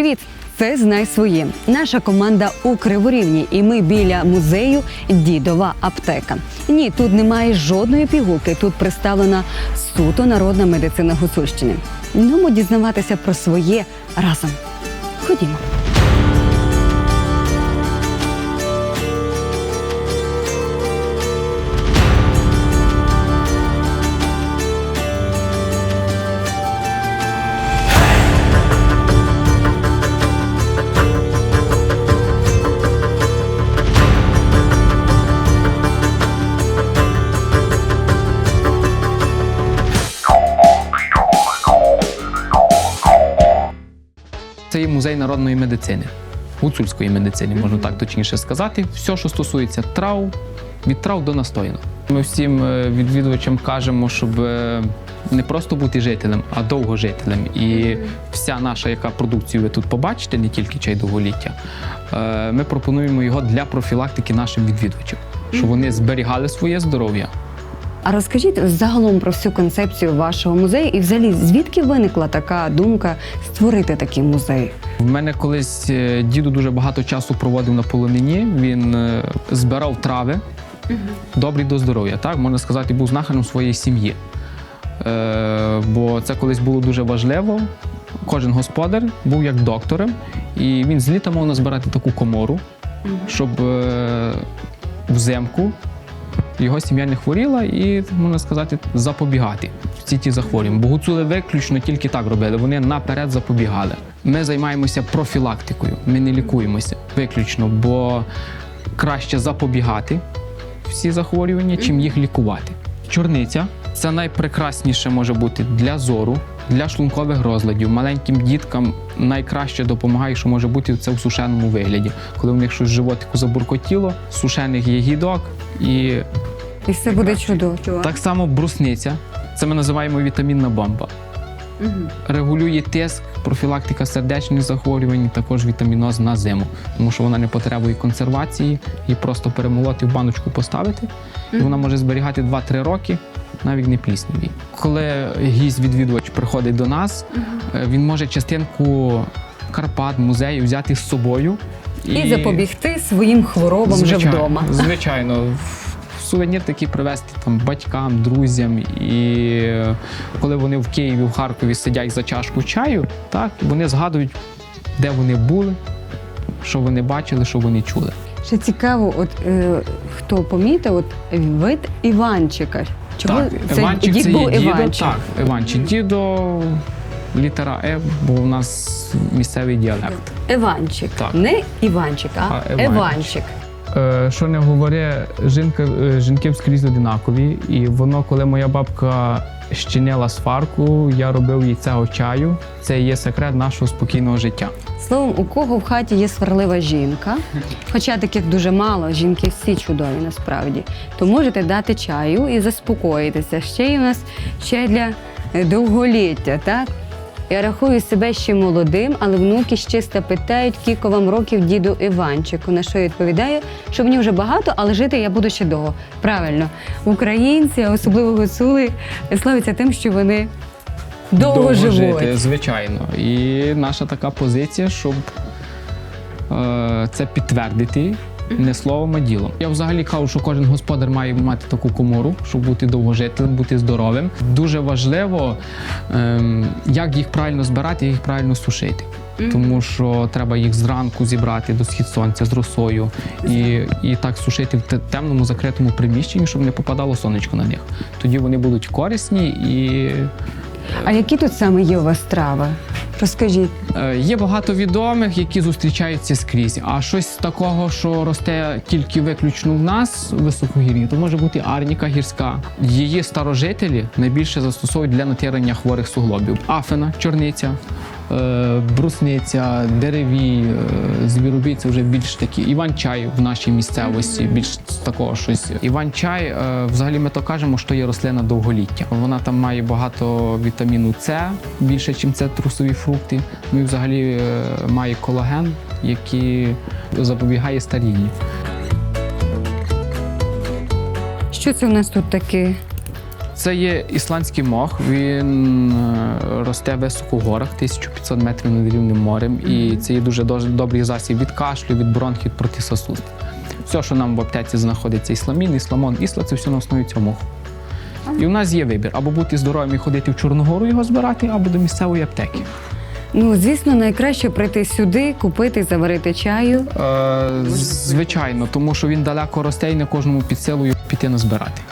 Привіт! Це знай своє. Наша команда у Криворівні, і ми біля музею Дідова аптека. Ні, тут немає жодної пігулки. Тут представлена суто народна медицина Гуцульщини. Ну, дізнаватися про своє разом. Ходімо. Музей народної медицини, гуцульської медицини, можна так точніше сказати. Все, що стосується трав, від трав до настоянок. Ми всім е, відвідувачам кажемо, щоб е, не просто бути жителем, а довгожителем. І вся наша, яка продукцію ви тут побачите, не тільки чай довголіття, е, ми пропонуємо його для профілактики нашим відвідувачам, щоб вони зберігали своє здоров'я. А розкажіть загалом про всю концепцію вашого музею і взагалі звідки виникла така думка створити такий музей? В мене колись е, діду дуже багато часу проводив на полонині. Він е, збирав трави, добрі до здоров'я. Так можна сказати, був знахарем своєї сім'ї. Е, бо це колись було дуже важливо. Кожен господар був як доктором, і він з літа мав назбирати таку комору, щоб е, взимку його сім'я не хворіла і, можна сказати, запобігати всі ті захворювання. Бо гуцули виключно тільки так робили. Вони наперед запобігали. Ми займаємося профілактикою, ми не лікуємося виключно, бо краще запобігати всі захворювання, чим їх лікувати. Чорниця це найпрекрасніше може бути для зору, для шлункових розладів. Маленьким діткам найкраще допомагає, що може бути це в сушеному вигляді, коли в них щось в животику забуркотіло, сушених є гідок і І все буде чудово. так само брусниця. Це ми називаємо вітамінна бомба. Регулює тиск, профілактика сердечних захворювань, також вітаміноз на зиму, тому що вона не потребує консервації, її просто перемолоти в баночку поставити, і вона може зберігати 2-3 роки, навіть не плісняві. Коли гість-відвідувач приходить до нас, е, він може частинку Карпат, музею взяти з собою І запобігти своїм хворобам вже вдома. Звичайно. Сувенір такий привезти там батькам, друзям. І коли вони в Києві, в Харкові сидять за чашку чаю, так вони згадують, де вони були, що вони бачили, що вони чули. Ще цікаво, от е, хто помітив, от вид Іванчика. Чого так, це Іванчик дід це був є дідо. Іванчик? Так, Іванчик. Дідо, літера Е, бо у нас місцевий діалект. Іванчик. Так. Не Іванчик, а, А, Іванчик. Іванчик. Е, що не говори, жінка, е, жінки скрізь одинакові. І воно, коли моя бабка щинила сварку, я робив їй цього чаю. Це є секрет нашого спокійного життя. Словом, у кого в хаті є сварлива жінка, хоча таких дуже мало, жінки всі чудові насправді, то можете дати чаю і заспокоїтися. Ще й у нас чай для довголіття, так? Я рахую себе ще молодим, але внуки ще питають, кілько вам років діду Іванчику. На що я відповідаю, що мені вже багато, але жити я буду ще довго. Правильно, українці, а особливо гуцули, славляться тим, що вони довго, живуть. жити, звичайно. І наша така позиція, щоб е, це підтвердити. Не словом, а ділом. Я взагалі кажу, що кожен господар має мати таку комору, щоб бути довгожителем, бути здоровим. Дуже важливо, ем, як їх правильно збирати, як їх правильно сушити. Тому що треба їх зранку зібрати до схід сонця з росою і, і так сушити в темному закритому приміщенні, щоб не попадало сонечко на них. Тоді вони будуть корисні і А які тут саме є у вас трави? Розкажіть. Е, Є багато відомих, які зустрічаються скрізь. А щось такого, що росте тільки виключно в нас, в високогір'ї, то може бути арніка гірська. Її старожителі найбільше застосовують для натирання хворих суглобів. Афена, чорниця, брусниця, деревій, е, звіробій це вже більш такі. Іван-чай в нашій місцевості, більш такого щось. Іван-чай, е, взагалі ми то кажемо, що є рослина довголіття. Вона там має багато вітаміну С, більше, ніж це трусові фрукти. Ну і взагалі е, має колаген, який запобігає старінню. Що це у нас тут таке? Це є ісландський мох. Він е, росте високо в горах, 1500 метрів над рівнем морем. І це є дуже добрий засіб від кашлю, від бронхів, проти сосуд. Все, що нам в аптеці знаходиться, ісламін, ісламон, ісла, це все на основі цього моху. І у нас є вибір або бути здоровим і ходити в Чорногору його збирати, або до місцевої аптеки. Ну, звісно, найкраще прийти сюди, купити, заварити чаю. Е, звичайно, тому що він далеко росте і не кожному під силу його піти назбирати.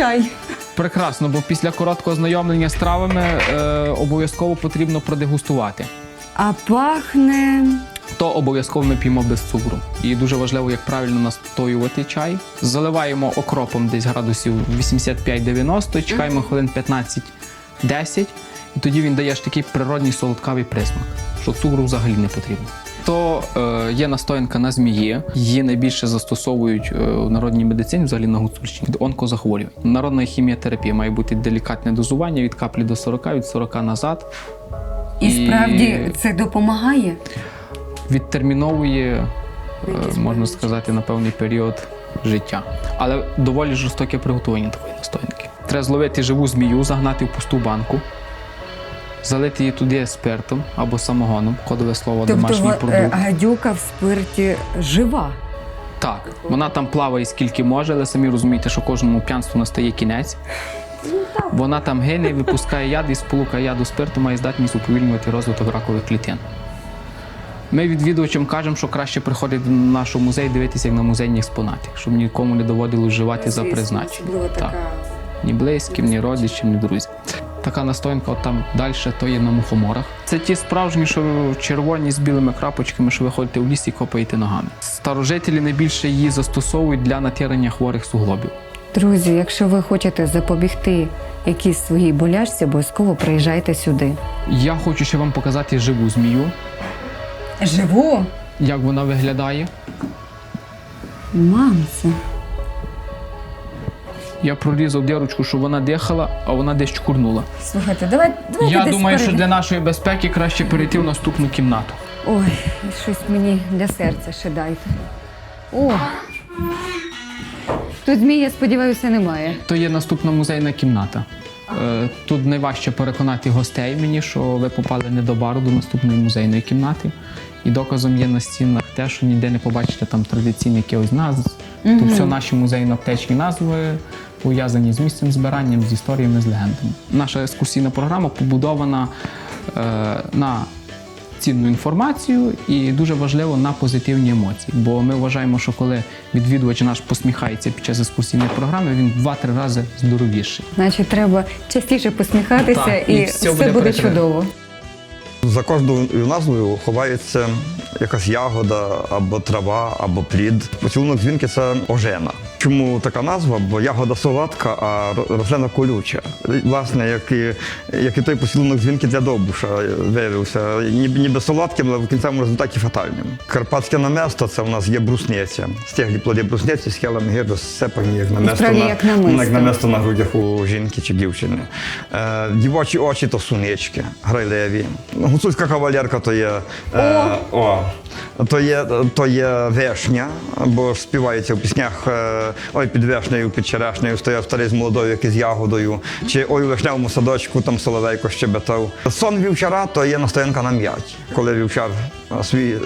Чай. Прекрасно, бо після короткого знайомлення з травами е, обов'язково потрібно продегустувати. А пахне. То обов'язково ми п'ємо без цукру. І дуже важливо, як правильно настоювати чай. Заливаємо окропом десь градусів 85-90, чекаємо хвилин 15-10, і тоді він дає ж такий природний солодкавий присмак, що цукру взагалі не потрібно. То е, є настоянка на змії. Її найбільше застосовують е, в народній медицині, взагалі на Гуцульщині, від онкозахворювань. Народна хіміотерапія має бути делікатне дозування від каплі до 40, від 40 назад. І І- справді це допомагає. відтерміновує, е, можна сказати, на певний період життя. Але доволі жорстоке приготування такої настоянки. Треба зловити живу змію, загнати в пусту банку, залити її туди спиртом або самогоном, кодове слово домашній Тобто е, продукт. гадюка в спирті жива. Так, вона там плаває скільки може, але самі розумієте, що кожному п'янству настає кінець. Вона там гине, випускає яд і сполука яду спирту має здатність уповільнювати розвиток ракових клітин. Ми відвідувачам кажемо, що краще приходити до нашого музею дивитися як на музейні експонати, щоб нікому не доводилось вживати за призначенням. Так. Ні близьким, ні родичам, ні друзям. Така настоянка, от там далі, то є на мухоморах. Це ті справжні, що червоні з білими крапочками, що ви ходите в ліс і копаєте ногами. Старожителі найбільше її застосовують для натирання хворих суглобів. Друзі, якщо ви хочете запобігти якійсь своїй болячці, обов'язково приїжджайте сюди. Я хочу ще вам показати живу змію, Живу? як вона виглядає. Мамце. Я прорізав дірочку, щоб вона дихала, а вона десь чкурнула. Слухайте, давай, давайте Я десь думаю, що для нашої безпеки краще перейти в наступну кімнату. Ой, щось мені для серця ще дайте. О! Тут змій, я сподіваюся, немає. То є наступна музейна кімната. Е, Тут найважче переконати гостей мені, що ви попали не до бару, до наступної музейної кімнати. І доказом є на стінах те, що ніде не побачите там традиційних якихось назв. Тут все наші музейно-аптечні назви пов'язані з місцем збиранням, з історіями, з легендами. Наша екскурсійна програма побудована е, на цінну інформацію і дуже важливо на позитивні емоції. Бо ми вважаємо, що коли відвідувач наш посміхається під час екскурсійної програми, він два-три рази здоровіший. Значить, треба частіше посміхатися Так, і, і все, все буде буде чудово. За кожною назвою ховається якась ягода або трава, або плід. Поцілунок дзвінки це ожена. Чому така назва? Бо ягода солодка, а ро- рослина колюча. Власне, як і, як і той поцілунок дзвінки для довбуша виявився ніби, ніби солодким, але в кінцевому результаті фатальним. Карпатське наместо це в нас є брусниця. Стеглі плоді брусниці, схилами гіру, сцепані як наместо, на, як намисто. як наместо на грудях у жінки чи дівчини. Е, дівочі очі то сунички, грайливі. Гуцульська кавалерка то є, е, о. то є, то є вишня, бо співається в піснях е, Ой, під вишнею, під черешнею стояв старий з молодою, як із ягодою, чи ой у вишневому садочку там соловейко щебетав. Сон вівчара то є настоянка на м'яті. Коли вівчар свій е,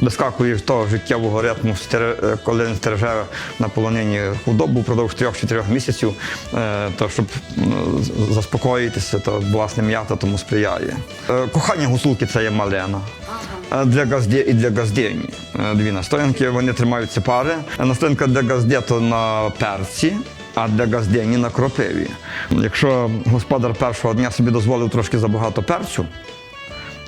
вискакує з того життєвого ритму, е, коли він стереже на полонині худобу впродовж трьох-чотирьох місяців, е, то щоб заспокоїтися, то власне м'ята тому сприяє. Кохання гусулки це є малена. Для газді і для газдєні. Е, Дві настоянки, вони тримаються пари. Е, Настоянка для газдє то на перці, а для газдені на кропиві. Якщо господар першого дня собі дозволив трошки забагато перцю,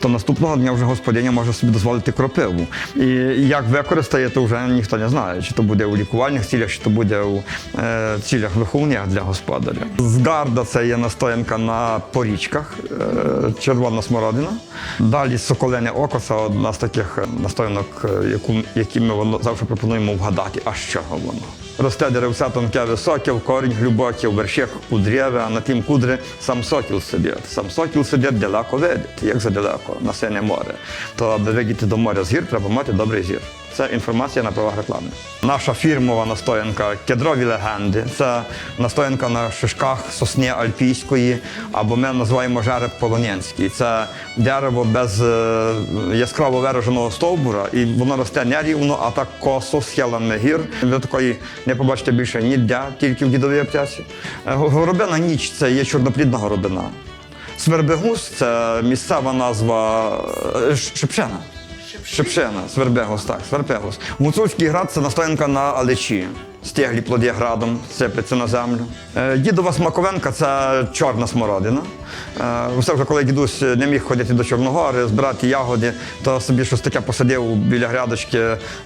то наступного дня вже господиня може собі дозволити кропиву. І як використає, то вже ніхто не знає, чи то буде у лікувальних цілях, чи то буде у е, цілях виховних для господаря. Згарда це є настоянка на порічках, е, червона смородина. Далі соколене око це одна з таких настоянок, е, які ми завжди пропонуємо вгадати, а з чого воно. Росте деревця тонке високе, в корінь глибокий, в у кудряве, а на тім кудри сам сокіл сидить. Сам сокіл сидить далеко видить, як задалеко, на сине море. То аби видіти до моря з гір, треба мати добрий зір. Це інформація на правах реклами. Наша фірмова настоянка кедрові легенди. Це настоянка на шишках сосни альпійської, або ми називаємо жереб полонянський. Це дерево без е, яскраво вираженого стовбура, і воно росте не рівно, а так косо схилами гір. Ви такої не побачите більше ніде, тільки в дідовій аптеці. Е, Горобина ніч це є чорноплідна горобина. Свербегус це місцева назва е, Шепшена. Шепшена, Свербегус, так, Свербегус. Гуцульський град це настоянка на алечі. Стеглі плоді градом сипляться на землю. Е, Дідова смаковенка це чорна смородина. Е, Все вже коли дідусь не міг ходити до Чорногори, збирати ягоди, то собі щось таке посадив біля грядочки,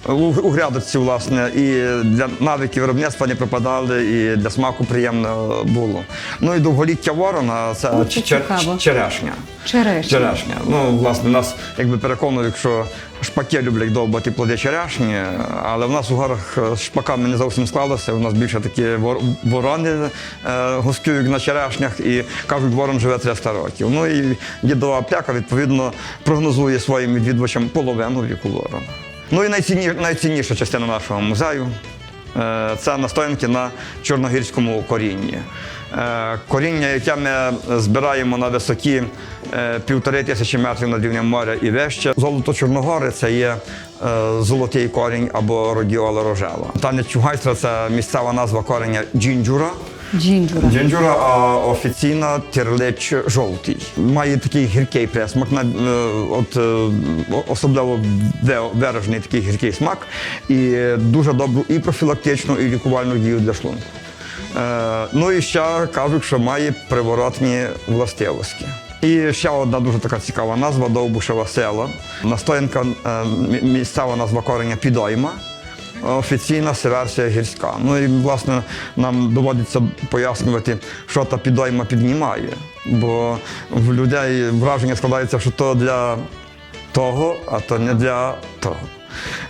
у, грядочці, власне, і для навиків виробництва не пропадали, і для смаку приємно було. Ну і довголіття ворона це О, чер- черешня. Черешня. Черешня. Ну, власне, нас якби переконують, що шпаки люблять довбати плоди черешні, але в нас у горах е, з шпаками не зовсім склалося. У нас більше такі ворони е, гостюють на черешнях і кажуть, ворон живе 300 років. Ну і дідова аптека, відповідно, прогнозує своїм відвідувачам половину віку ворона. Ну і найцінні, найцінніша частина нашого музею Е, Це настоянки на чорногірському корінні. Е, Коріння, яке ми збираємо на висоті півтори тисячі метрів над рівнем моря і вище. Золото Чорногори це є золотий корінь або родіола рожева. Танець Чугайстра це місцева назва кореня. Джинджура. Джинджура а офіційна терлич жовтий. Має такий гіркий присмак, е, от, е, особливо виражений такий гіркий смак, і дуже добру і профілактичну, і лікувальну дію для шлунку. Е, ну і ще кажуть, що має приворотні властивості. І ще одна дуже така цікава назва Довбушева села. Настоянка е, місцева назва кореня підойма. Офіційна версія гірська. Ну і власне нам доводиться пояснювати, що та підойма піднімає. Бо в людей враження складається, що то для того, а то не для того.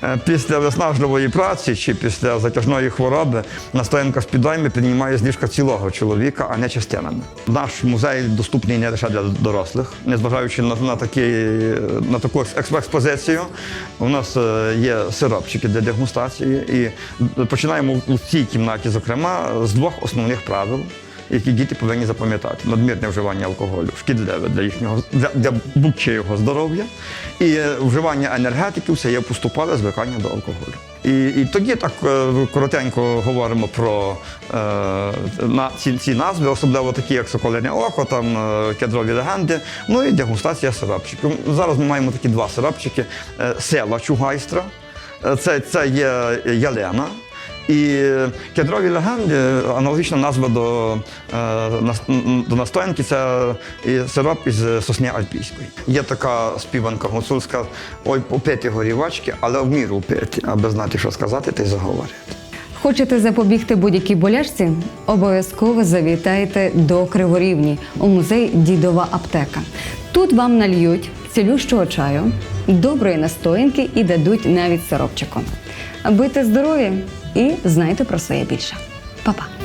Е, Після виснажливої праці чи після затяжної хвороби настоянка з підойми піднімає з цілого чоловіка, а не частинами. Наш музей доступний не лише для дорослих, незважаючи на, на, такі, на таку експозицію. У нас е, є сиропчики для дегустації, і починаємо у цій кімнаті, зокрема, з двох основних правил. Які діти повинні запам'ятати надмірне вживання алкоголю, шкідливе для їхнього для, для будь-чийого здоров'я, і е, вживання енергетиків це є поступове звикання до алкоголю. І, і тоді так е, коротенько говоримо про е, на, ці, ці назви, особливо такі, як Соколине Око, там е, кедрові легенди, ну і дегустація сиропчиків. Зараз ми маємо такі два сиропчики: е, села Чугайстра, це, це є ялена. І кедрові легенди, аналогічна назва до, е, до настоянки, це сироп із сосни альпійської. Є така співанка гуцульська, ой, попити горівачки, але в міру пити, аби знати, що сказати, та й заговорити. Хочете запобігти будь-якій болячці? Обов'язково завітайте до Криворівні у музей Дідова аптека. Тут вам нальють цілющого чаю, доброї настоянки і дадуть навіть сиропчику. Будьте здорові і знайте про своє більше. Па-па!